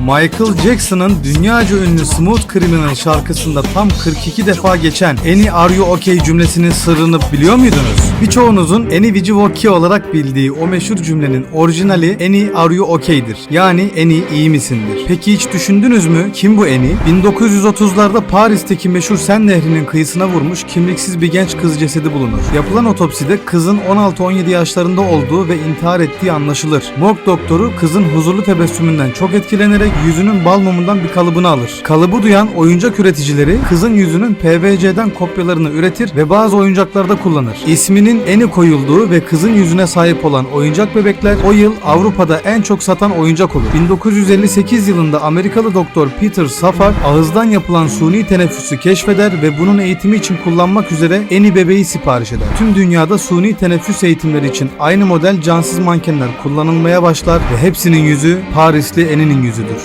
Michael Jackson'ın dünyaca ünlü Smooth Criminal şarkısında tam 42 defa geçen Any Are You Okay cümlesinin sırrını biliyor muydunuz? Birçoğunuzun Any Vici Voki olarak bildiği o meşhur cümlenin orijinali Any Are You Okay'dir. Yani Any iyi misindir? Peki hiç düşündünüz mü kim bu Any? 1930'larda Paris'teki meşhur Sen Nehri'nin kıyısına vurmuş kimliksiz bir genç kız cesedi bulunur. Yapılan otopside kızın 16-17 yaşlarında olduğu ve intihar ettiği anlaşılır. Morg doktoru kızın huzurlu tebessümünden çok etkilenerek yüzünün bal mumundan bir kalıbını alır. Kalıbı duyan oyuncak üreticileri kızın yüzünün PVC'den kopyalarını üretir ve bazı oyuncaklarda kullanır. İsminin eni koyulduğu ve kızın yüzüne sahip olan oyuncak bebekler o yıl Avrupa'da en çok satan oyuncak olur. 1958 yılında Amerikalı doktor Peter Safar ağızdan yapılan suni teneffüsü keşfeder ve bunun eğitimi için kullanmak üzere eni bebeği sipariş eder. Tüm dünyada suni teneffüs eğitimleri için aynı model cansız mankenler kullanılmaya başlar ve hepsinin yüzü Parisli Eni'nin yüzüdür.